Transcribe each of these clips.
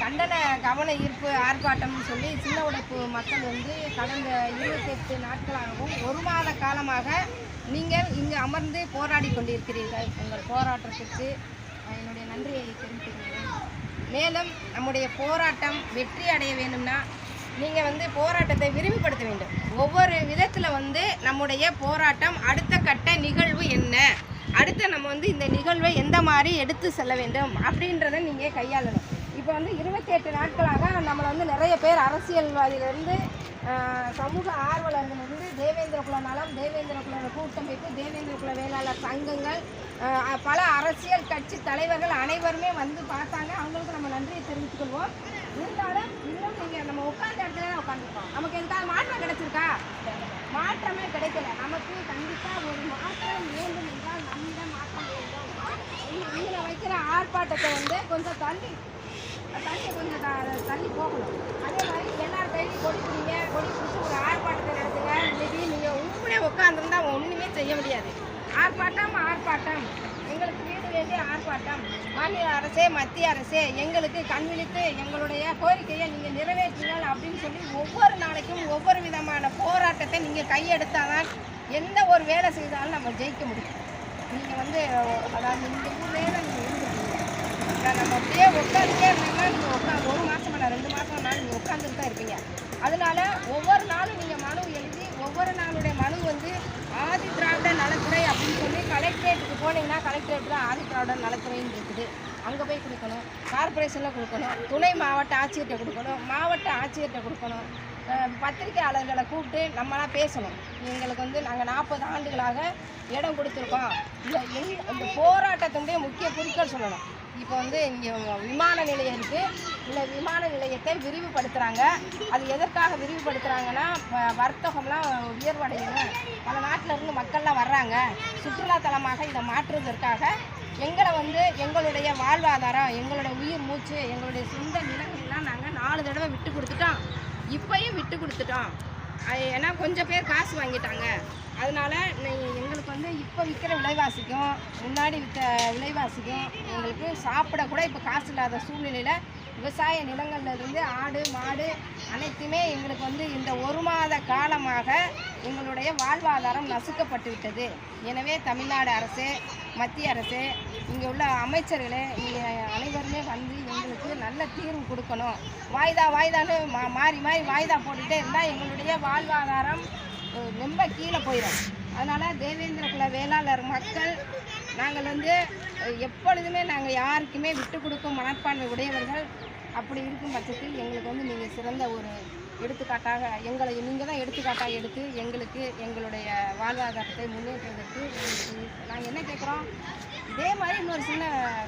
கண்டன கவன ஈர்ப்பு ஆர்ப்பாட்டம்னு சொல்லி சின்ன உடைப்பு மக்கள் வந்து கடந்த இருபத்தெட்டு நாட்களாகவும் ஒரு மாத காலமாக நீங்கள் இங்கு அமர்ந்து போராடி கொண்டிருக்கிறீர்கள். உங்கள் போராட்டத்திற்கு என்னுடைய நன்றியை தெரிவித்துக்கிறேன் மேலும் நம்முடைய போராட்டம் வெற்றி அடைய வேண்டும்னா நீங்கள் வந்து போராட்டத்தை விரிவுபடுத்த வேண்டும். ஒவ்வொரு விதத்தில் வந்து நம்முடைய போராட்டம் அடுத்த கட்ட நிகழ்வு என்ன? அடுத்து நம்ம வந்து இந்த நிகழ்வை எந்த மாதிரி எடுத்து செல்ல வேண்டும்? அப்படின்றத நீங்கள் கையாளணும். இப்போ வந்து இருபத்தி எட்டு நாட்களாக நம்மளை வந்து நிறைய பேர் அரசியல்வாதியிலிருந்து சமூக ஆர்வலர்கள் தேவேந்திர குல நலம் தேவேந்திர குல கூட்டமைப்பு தேவேந்திர குல வேளாளர் சங்கங்கள் பல அரசியல் கட்சி தலைவர்கள் அனைவருமே வந்து பார்த்தாங்க. அவங்களுக்கு நம்ம நன்றியை தெரிவித்துக்கொள்வோம் இருந்தாலும் இன்னும் நீங்கள் நம்ம உட்கார்ந்த இடத்துல தான் உட்காந்துருக்கோம் நமக்கு எந்த மாற்றம் கிடைச்சிருக்கா? மாற்றமே கிடைக்கல. நமக்கு கண்டிப்பாக ஒரு மாற்றம் வேண்டும் என்றால் நம்மிடம் மாற்றம் வேண்டும். இதில் வைக்கிற ஆர்ப்பாட்டத்தை வந்து கொஞ்சம் தள்ளி தண்ணியை கொஞ்சம் த- தள்ளி போகணும். அதே மாதிரி எல்லாரும் கையிலையும் கொடி பிடிங்க. கொடி பிடிச்சி ஒரு ஆர்ப்பாட்டத்தை நடத்துங்க. இன்னைக்கு நீங்கள் உண்மையே உட்காந்துருந்தா ஒன்றுமே செய்ய முடியாது. ஆர்ப்பாட்டம் ஆர்ப்பாட்டம். எங்களுக்கு வீடு வேண்டிய ஆர்ப்பாட்டம். மாநில அரசே மத்திய அரசே எங்களுக்கு கண் விழித்து எங்களுடைய கோரிக்கையை நீங்கள் நிறைவேற்றினால் அப்படின்னு சொல்லி ஒவ்வொரு நாளைக்கும் ஒவ்வொரு விதமான போராட்டத்தை நீங்கள் கையெடுத்தாதான் எந்த ஒரு வேலை செய்தாலும் நம்ம ஜெயிக்க முடியும். நீங்கள் வந்து அதாவது இந்த ஊர்லேயே தான் நீங்கள் நம்ம அப்படியே உட்காந்துட்டே இருந்தீங்கன்னா நீங்கள் உட்காந்து ஒரு மாதம் இல்லை ரெண்டு மாதம் நாள் நீங்கள் உட்காந்துட்டு தான் இருப்பீங்க. அதனால ஒவ்வொரு நாளும் நீங்கள் மனு எழுதி ஒவ்வொரு நாளுடைய மனு வந்து ஆதி திராவிட நலத்துறை அப்படின்னு சொல்லி கலெக்டரேட்டுக்கு போனீங்கன்னா கலெக்டரேட் தான் ஆதி திராவிட நலத்துறைன்னு இருக்குது. அங்கே போய் கொடுக்கணும் கார்பரேஷனில் கொடுக்கணும் துணை மாவட்ட ஆட்சியர்கிட்ட கொடுக்கணும் மாவட்ட ஆட்சியர்கிட்ட கொடுக்கணும். பத்திரிகையாளர்களை பத்திரிக்கையாளர்களை கூப்பிட்டு நம்மளாம் பேசணும். எங்களுக்கு வந்து நாங்கள் நாற்பது ஆண்டுகளாக இடம் கொடுத்துருக்கோம். இந்த இந்த போராட்டத்தினுடைய முக்கிய குறிக்கோள் சொல்லணும். இப்போ வந்து இங்கே விமான நிலையம் இருக்குது இந்த விமான நிலையத்தை விரிவுபடுத்துகிறாங்க அது எதற்காக விரிவுபடுத்துகிறாங்கன்னா வ- வர்த்தகம்லாம் உயர்வடையணும். பல நாட்டில் இருந்து மக்கள்லாம் வர்றாங்க. சுற்றுலாத்தலமாக இதை மாற்றுவதற்காக எங்களை வந்து எங்களுடைய வாழ்வாதாரம் எங்களுடைய உயிர் மூச்சு எங்களுடைய சொந்த நிலங்கள்லாம் நாங்கள் நாலு தடவை விட்டு கொடுத்துட்டோம். இப்பயும் விட்டு கொடுத்துட்டோம். அது ஏன்னா கொஞ்சம் பேர் காசு வாங்கிட்டாங்க. அதனால நீ- எங்களுக்கு வந்து இப்போ விற்கிற விலைவாசிக்கும் முன்னாடி விற்ற விலைவாசிக்கும் எங்களுக்கு சாப்பிட கூட இப்போ காசு இல்லாத சூழ்நிலையில் விவசாய நிலங்கள்லேருந்து ஆடு மாடு அனைத்துமே எங்களுக்கு வந்து இந்த ஒரு மாத காலமாக எங்களுடைய வாழ்வாதாரம் நசுக்கப்பட்டுவிட்டது. எனவே தமிழ்நாடு அரசு மத்திய அரசு இங்கே உள்ள அமைச்சர்களே நீங்கள் அனைவருமே வந்து எங்களுக்கு நல்ல தீர்வு கொடுக்கணும். வாய்தா வாய்தான்னு மா மாறி மாறி வாய்தா போட்டுகிட்டே இருந்தால் எங்களுடைய வாழ்வாதாரம் ரொம்ப கீழே போயிடும் அதனால் தேவேந்திர குல வேளாளர் மக்கள் நாங்கள் வந்து எப்பொழுதுமே நாங்கள் யாருக்குமே விட்டு கொடுக்கும் மனப்பான்மை உடையவர்கள். அப்படி இருக்கும் பட்சத்தில் எங்களுக்கு வந்து நீங்கள் சிறந்த ஒரு எடுத்துக்காட்டாக எங்களை நீங்கள் தான் எடுத்துக்காட்டாக எடுத்து எங்களுக்கு எங்களுடைய வாழ்வாதாரத்தை முன்னேற்றுவதற்கு நாங்கள் என்ன கேட்குறோம் இதே மாதிரி இன்னொரு சின்ன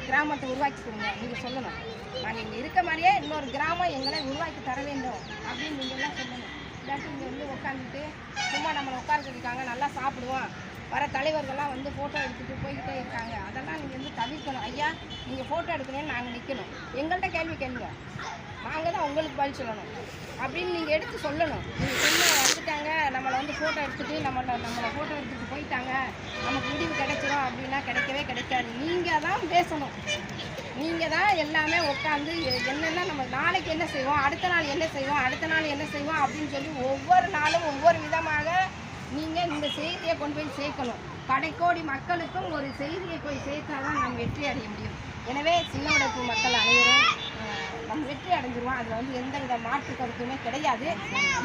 கிராமத்தை உருவாக்கி கொடுங்க. நீங்கள் சொல்லணும். நாங்கள் இங்கே இருக்க மாதிரியே இன்னொரு கிராமம் எங்களை உருவாக்கி தர வேண்டும் அப்படின்னு நீங்கள் சொல்லணும். இல்லாட்டி இங்கே வந்து உட்காந்துட்டு சும்மா நம்மளை உட்கார சொல்லியிருக்காங்க நல்லா சாப்பிடுவோம். வர தலைவர்கள்லாம் வந்து ஃபோட்டோ எடுத்துகிட்டு போய்கிட்டே இருக்காங்க. அதெல்லாம் நீங்கள் வந்து தவிர்க்கணும். ஐயா நீங்கள் ஃபோட்டோ எடுக்கணும்னு நாங்கள் நிற்கணும் எங்கள்கிட்ட கேள்வி கேளுங்க. நாங்கள் தான் உங்களுக்கு பதில் சொல்லணும். அப்படின்னு நீங்கள் எடுத்து சொல்லணும். நீங்கள் சொன்ன வந்துட்டாங்க. நம்மளை வந்து ஃபோட்டோ எடுத்துகிட்டு நம்மளை நம்மளை ஃபோட்டோ எடுத்துகிட்டு போயிட்டாங்க. நமக்கு முடிவு கிடைச்சிரும் அப்படின்னா கிடைக்கவே கிடைக்காது. நீங்கள் தான் பேசணும். நீங்கள் தான் எல்லாமே உட்காந்து என்னென்ன நம்ம நாளைக்கு என்ன செய்வோம் அடுத்த நாள் என்ன செய்வோம் அடுத்த நாள் என்ன செய்வோம் அப்படின்னு சொல்லி ஒவ்வொரு நாளும் ஒவ்வொரு விதமாக நீங்கள் இந்த செய்தியை கொண்டு போய் சேர்க்கணும். கடைக்கோடி மக்களுக்கும் ஒரு செய்தியை போய் சேர்த்தாதான் நாம் வெற்றி அடைய முடியும். எனவே சின்ன உழைப்பு மக்கள் அனைவரும் நம் நம்ம வெற்றி அடைஞ்சிருவோம். அதில் வந்து எந்தவித மாற்று கருத்துமே கிடையாது.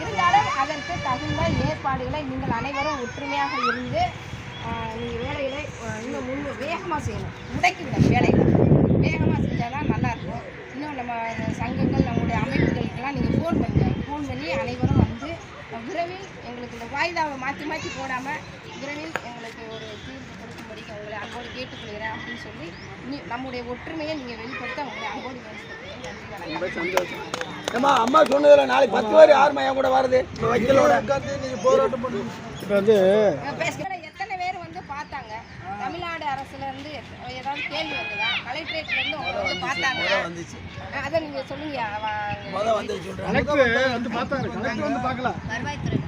இருந்தாலும் அதற்கு தகுந்த ஏற்பாடுகளை நீங்கள் அனைவரும் ஒற்றுமையாக இருந்து நீங்கள் வேலைகளை இன்னும் முன் வேகமாக செய்யணும். முடக்கி வேலைகளை. வேகமாக செஞ்சால் தான் நல்லாயிருக்கும். இன்னும் நம்ம சங்கங்கள் நம்முடைய அமைப்புகளுக்கெல்லாம் நீங்கள் ஃபோன் பண்ணுங்கள் ஃபோன் பண்ணி அனைவரும் வந்து விரைவில் எங்களுக்கு இந்த வாய்தாவை மாற்றி மாற்றி போடாமல் விரைவில் எங்களுக்கு ஒரு தீர்வு கொடுக்கும்படி உங்களை அன்போடு கேட்டுக்கொள்கிறேன் அப்படின்னு சொல்லி நீ நம்முடைய ஒற்றுமையை நீங்கள் வெளிப்படுத்த உங்களை சந்தோஷம். ஏம்மா அம்மா சொன்னதுல நாளைக்கு பத்து பேர் யாரும்மா என் கூட வருது வைக்கலோட நீங்க போராட்டம் பண்ணுங்க. இப்போ வந்து பேசுகிற எத்தனை பேர் வந்து பார்த்தாங்க எத்த- ஏதாவது கேள்வி வந்ததா? கலெக்டரேட்ல இருந்து உங்களை வந்து பார்த்தாங்க வந்துச்சு அதை நீங்க சொல்லுங்க வந்து வந்து பார்த்தாங்க வருவாய்த்துறை.